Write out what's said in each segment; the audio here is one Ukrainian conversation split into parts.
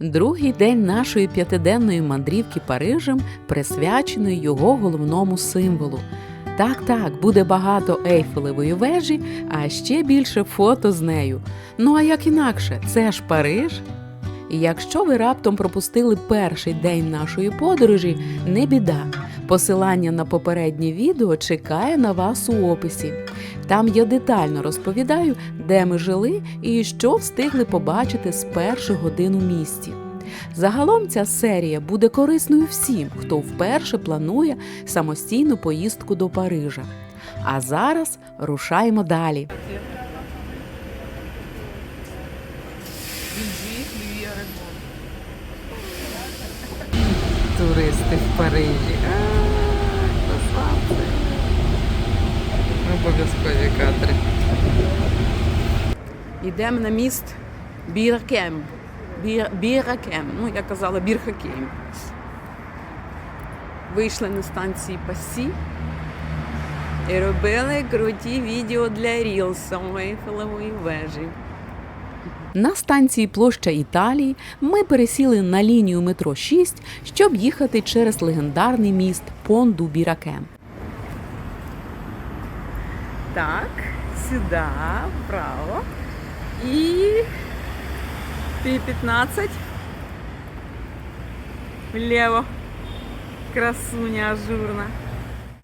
Другий день нашої п'ятиденної мандрівки Парижем присвячений його головному символу. Так, так, буде багато Ейфелевої вежі, а ще більше фото з нею. Ну а як інакше, це ж Париж. І якщо ви раптом пропустили перший день нашої подорожі, не біда. Посилання на попереднє відео чекає на вас у описі. Там я детально розповідаю, де ми жили і що встигли побачити з перших годин у місті. Загалом ця серія буде корисною всім, хто вперше планує самостійну поїздку до Парижа. А зараз рушаємо далі. Туристи в Парижі. Обов'язкові кадри. Йдемо на міст Біркем. Бір, Біракем. Ну, я казала Бірхакем. Вийшли на станції Пасі і робили круті відео для Рілса Ейфелевої вежі. На станції площа Італії ми пересіли на лінію метро 6, щоб їхати через легендарний міст Понду Біракем. Так, сюди, вправо. І Пі-15. Вліво. Красуня ажурна.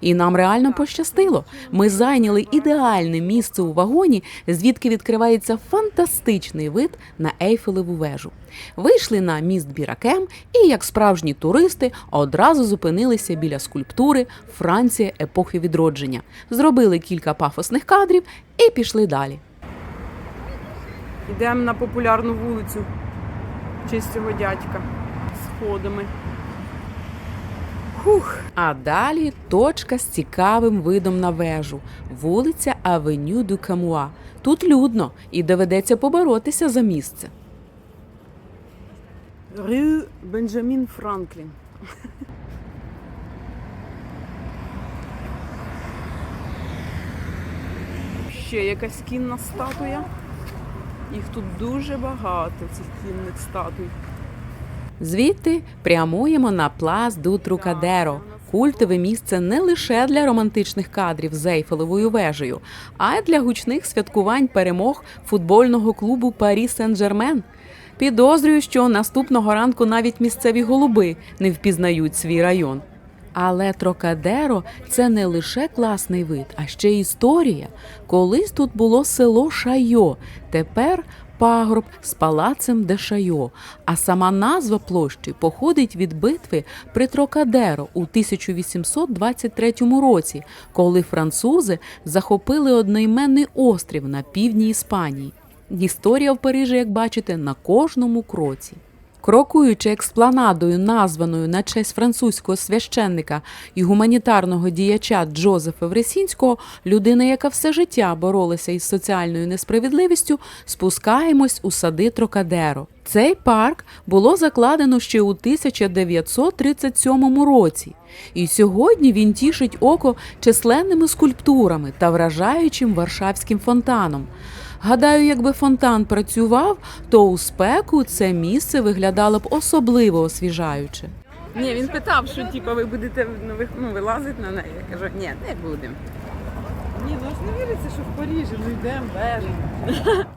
І нам реально пощастило. Ми зайняли ідеальне місце у вагоні, звідки відкривається фантастичний вид на Ейфелеву вежу. Вийшли на міст Біракем і, як справжні туристи, одразу зупинилися біля скульптури Франція епохи відродження, зробили кілька пафосних кадрів і пішли далі. Йдемо на популярну вулицю чистого дядька сходами. Хух. А далі точка з цікавим видом на вежу. Вулиця Авеню дю Камуа. Тут людно і доведеться поборотися за місце. Рю Бенджамін Франклін. Ще якась кінна статуя. Їх тут дуже багато, цих кінних статуй. Звідти прямуємо на плас ду Трукадеро. Культове місце не лише для романтичних кадрів з Ейфелевою вежею, а й для гучних святкувань перемог футбольного клубу Парі Сен-Жермен. Підозрюю, що наступного ранку навіть місцеві голуби не впізнають свій район. Але Трокадеро це не лише класний вид, а ще історія. Колись тут було село Шайо, тепер пагорб з палацем Дешайо, А сама назва площі походить від битви при Трокадеро у 1823 році, коли французи захопили одноіменний острів на півдні Іспанії. Історія в Парижі, як бачите, на кожному кроці. Крокуючи експланадою, названою на честь французького священника і гуманітарного діяча Джозефа Вресінського, людина, яка все життя боролася із соціальною несправедливістю, спускаємось у сади Трокадеро. Цей парк було закладено ще у 1937 році, і сьогодні він тішить око численними скульптурами та вражаючим варшавським фонтаном. Гадаю, якби фонтан працював, то у спеку це місце виглядало б особливо освіжаюче. Ні, він питав, що типу, ви будете ну, ви- вилазити на неї. Я кажу, ні, не будемо. Ні, ну аж не віриться, що в Парижі ми йдемо вежі.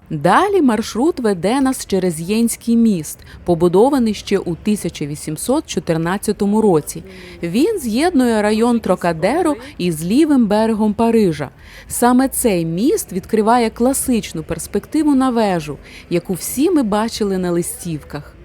Далі маршрут веде нас через Єнський міст, побудований ще у 1814 році. Він з'єднує район Трокадеро із лівим берегом Парижа. Саме цей міст відкриває класичну перспективу на вежу, яку всі ми бачили на листівках.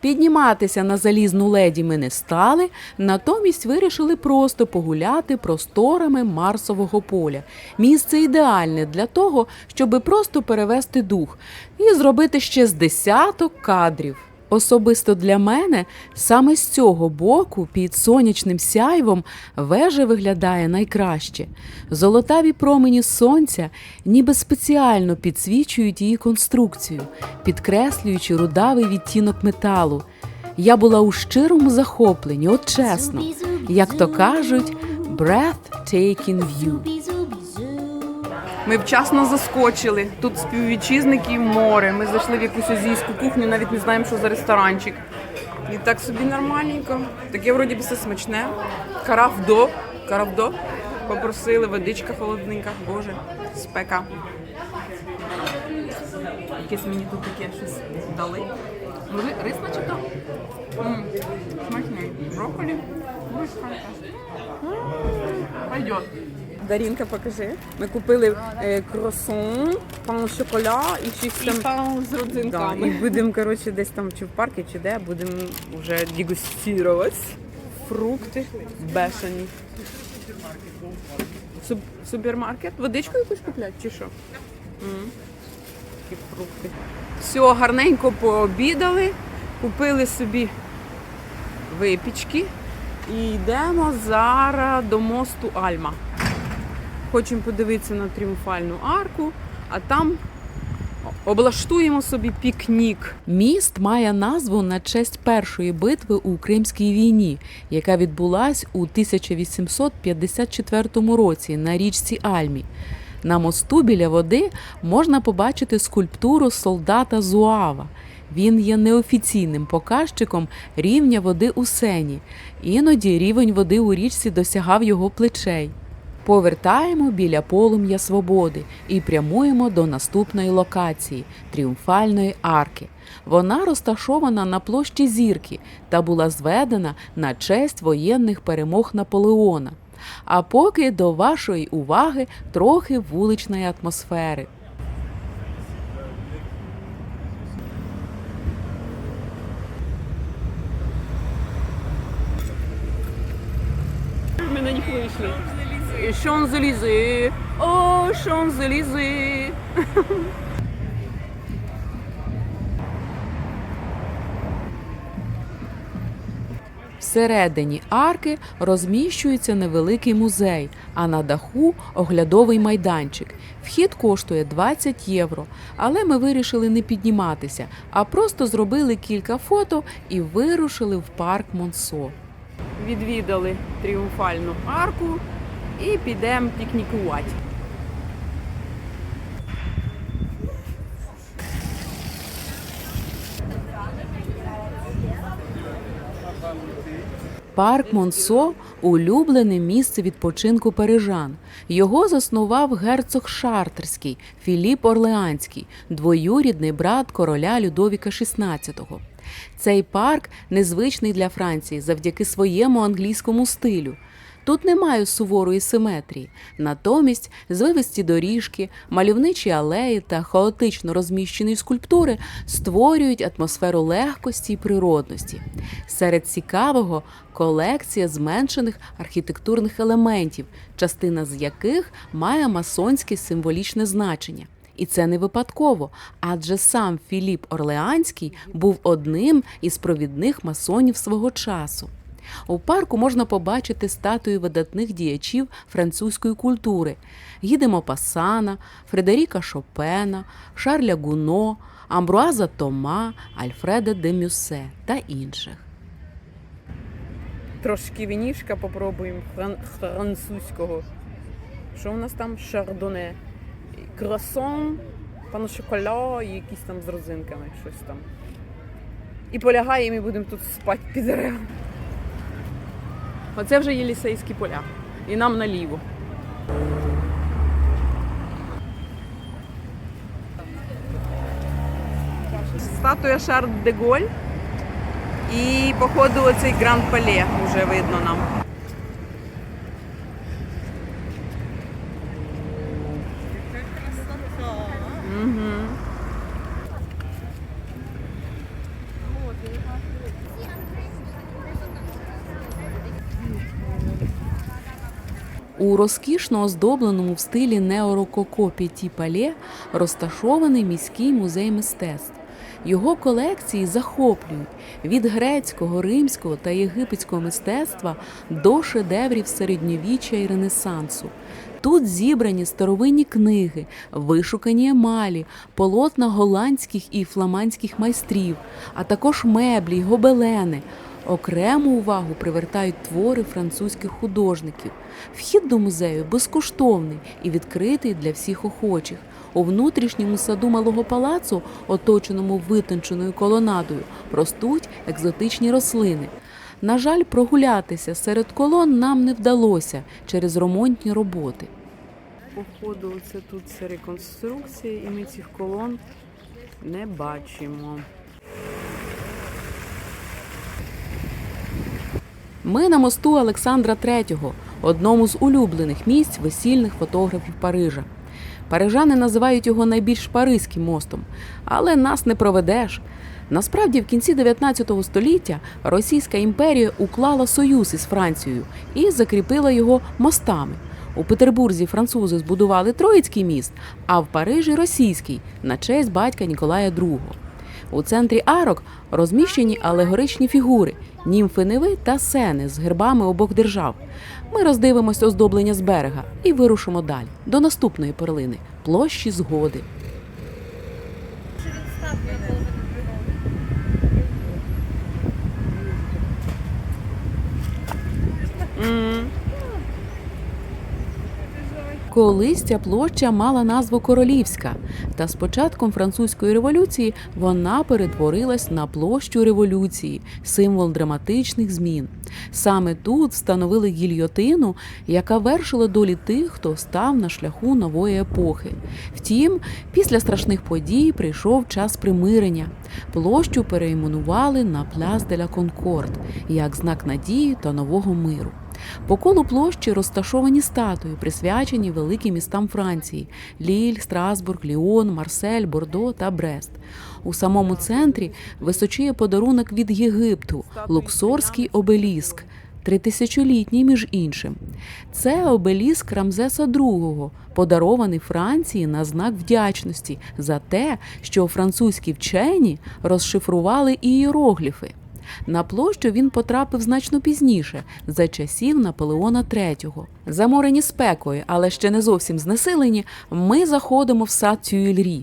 Підніматися на залізну леді ми не стали, натомість вирішили просто погуляти просторами Марсового поля. Місце ідеальне для того, щоби просто перевести дух і зробити ще з десяток кадрів. Особисто для мене саме з цього боку, під сонячним сяйвом, вежа виглядає найкраще. Золотаві промені сонця ніби спеціально підсвічують її конструкцію, підкреслюючи рудавий відтінок металу. Я була у щирому захопленні, от чесно. Як то кажуть, breathtaking view. Ми вчасно заскочили. Тут співвітчизників море. Ми зайшли в якусь азійську кухню, навіть не знаємо, що за ресторанчик. І так собі нормальненько. Таке вроді би все смачне. Каравдо. Каравдо. Попросили, водичка холодненька. Боже, спека. Якесь мені тут таке щось дали. Ри- Рис начебто? Смачний. Брокколі. Пойдет. Дарінка, покажи. Ми купили е, круасан, пан шоколя і щось там. з Да, родзинками. і будемо, коротше, десь там чи в парку, чи де, будемо вже дегустувати фрукти бешені. Суп- супермаркет? Водичку якусь купляти чи що? М. І фрукти. Все, гарненько пообідали, купили собі випічки і йдемо зараз до мосту Альма. Хочемо подивитися на тріумфальну арку, а там облаштуємо собі пікнік. Міст має назву на честь першої битви у Кримській війні, яка відбулась у 1854 році на річці Альмі. На мосту біля води можна побачити скульптуру солдата Зуава. Він є неофіційним показчиком рівня води у сені. Іноді рівень води у річці досягав його плечей. Повертаємо біля полум'я свободи і прямуємо до наступної локації тріумфальної арки. Вона розташована на площі зірки та була зведена на честь воєнних перемог Наполеона. А поки до вашої уваги трохи вуличної атмосфери. Ми на них вийшли. Шонзелізи. О, Шонзелізи. Всередині арки розміщується невеликий музей, а на даху оглядовий майданчик. Вхід коштує 20 євро, але ми вирішили не підніматися, а просто зробили кілька фото і вирушили в парк Монсо. Відвідали тріумфальну арку і підемо пікнікувати. Парк Монсо улюблене місце відпочинку парижан. Його заснував герцог Шартерський Філіп Орлеанський, двоюрідний брат короля Людовіка XVI. Цей парк незвичний для Франції завдяки своєму англійському стилю. Тут немає суворої симетрії, натомість звивисті доріжки, мальовничі алеї та хаотично розміщені скульптури створюють атмосферу легкості і природності. Серед цікавого колекція зменшених архітектурних елементів, частина з яких має масонське символічне значення. І це не випадково, адже сам Філіп Орлеанський був одним із провідних масонів свого часу. У парку можна побачити статуї видатних діячів французької культури Гіде Мопассана, Фредеріка Шопена, Шарля Гуно, Амбруаза Тома, Альфреда де Мюссе та інших. Трошки вінішка попробуємо фран- французького. Що у нас там? Шардоне. Круасан, пан шоколя і якісь там з родзинками, щось там. І полягаємо і будемо тут спати під деревом. Оце вже Єлісейські поля. І нам наліво. Статуя Шар де Голь. І походу оцей Гранд Пале вже видно нам. Угу. У розкішно оздобленому в стилі неорококо П'яті Пале розташований міський музей мистецтв. Його колекції захоплюють від грецького, римського та єгипетського мистецтва до шедеврів середньовіччя і Ренесансу. Тут зібрані старовинні книги, вишукані емалі, полотна голландських і фламандських майстрів, а також меблі й гобелени. Окрему увагу привертають твори французьких художників. Вхід до музею безкоштовний і відкритий для всіх охочих. У внутрішньому саду малого палацу, оточеному витонченою колонадою, ростуть екзотичні рослини. На жаль, прогулятися серед колон нам не вдалося через ремонтні роботи. Походу, це тут це реконструкція, і ми цих колон не бачимо. Ми на мосту Олександра III, одному з улюблених місць весільних фотографів Парижа. Парижани називають його найбільш паризьким мостом, але нас не проведеш. Насправді, в кінці 19 століття Російська імперія уклала союз із Францією і закріпила його мостами. У Петербурзі французи збудували Троїцький міст, а в Парижі російський на честь батька Ніколая II. У центрі арок розміщені алегоричні фігури німфи Неви та сени з гербами обох держав. Ми роздивимось оздоблення з берега і вирушимо далі до наступної перлини площі згоди. Колись ця площа мала назву Королівська, та з початком французької революції вона перетворилась на площу революції, символ драматичних змін. Саме тут встановили гільйотину, яка вершила долі тих, хто став на шляху нової епохи. Втім, після страшних подій прийшов час примирення. Площу перейменували на Пляс де ла Конкорд як знак надії та нового миру. По колу площі розташовані статуї, присвячені великим містам Франції: Ліль, Страсбург, Ліон, Марсель, Бордо та Брест. У самому центрі височіє подарунок від Єгипту Луксорський обеліск. Тритисячолітній, між іншим, це обеліск Рамзеса II, подарований Франції на знак вдячності за те, що французькі вчені розшифрували ієрогліфи. На площу він потрапив значно пізніше, за часів Наполеона III. Заморені спекою, але ще не зовсім знесилені, ми заходимо в сад Тюїльрі.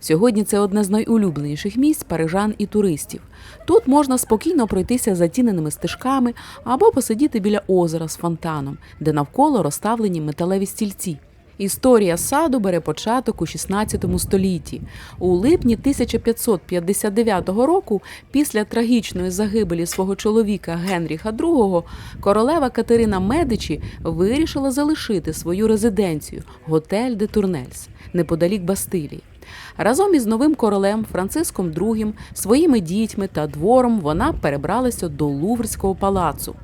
Сьогодні це одне з найулюбленіших місць парижан і туристів. Тут можна спокійно пройтися затіненими стежками або посидіти біля озера з фонтаном, де навколо розставлені металеві стільці. Історія саду бере початок у 16 столітті. У липні 1559 року, після трагічної загибелі свого чоловіка Генріха II, королева Катерина Медичі вирішила залишити свою резиденцію готель де Турнельс неподалік Бастилії. Разом із новим королем Франциском II, своїми дітьми та двором вона перебралася до Луврського палацу.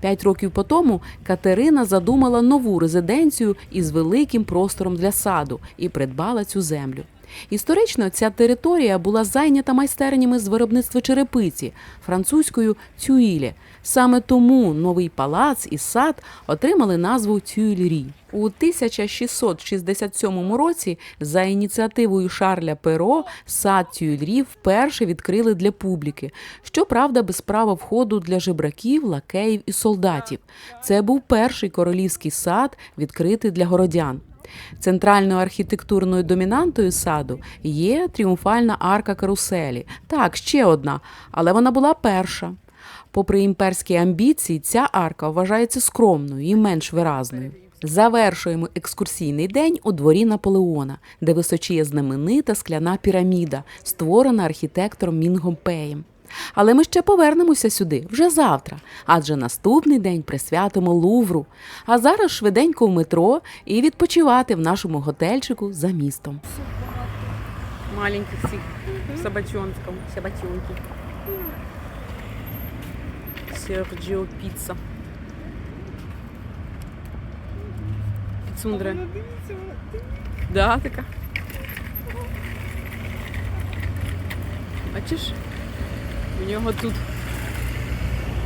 П'ять років по тому Катерина задумала нову резиденцію із великим простором для саду і придбала цю землю. Історично ця територія була зайнята майстернями з виробництва черепиці французькою тюїлі. Саме тому новий палац і сад отримали назву Тюйльрі. У 1667 році за ініціативою Шарля Перо сад Тюйльрі вперше відкрили для публіки. Щоправда, без права входу для жебраків, лакеїв і солдатів. Це був перший королівський сад, відкритий для городян. Центральною архітектурною домінантою саду є тріумфальна арка каруселі. Так, ще одна, але вона була перша. Попри імперські амбіції, ця арка вважається скромною і менш виразною. Завершуємо екскурсійний день у дворі Наполеона, де височіє знаменита скляна піраміда, створена архітектором Мінгом Пеєм. Але ми ще повернемося сюди вже завтра, адже наступний день присвятимо Лувру. А зараз швиденько в метро і відпочивати в нашому готельчику за містом. Маленьких цих собачонком, собачонки. Серджіо піца. Піцундра. Да, така. Бачиш? У нього тут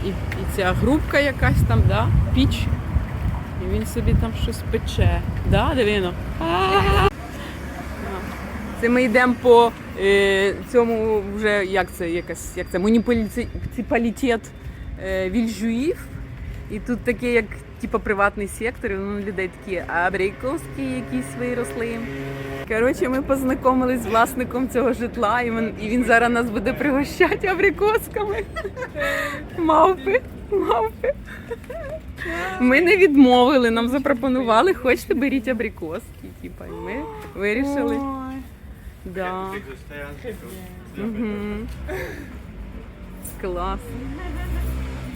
і, і ця грубка якась там, да? Піч. І він собі там щось пече. Да, Девіно? Це ми йдемо по е, цьому вже як це якась як це муніципалітет е, Вільжуїв. І тут таке, як типу, приватний сектор, і ну, людей такі абрикоски якісь виросли, Коротше, ми познайомились з власником цього житла, і він, і він зараз нас буде пригощати абрикосками. Мавпи, мавпи. Ми не відмовили, нам запропонували, хочете беріть абрикоски. Типа, і ми вирішили. Да. Угу. Клас.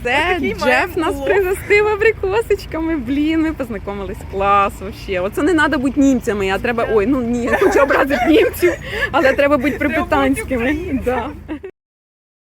Це Джеф нас пригостив абрикосочками. Блін, ми познайомились. Клас вообще. Оце не треба бути німцями, а треба. Ой, ну ні, я хочу образити німців, але треба бути Треба бути припитанськими. Да.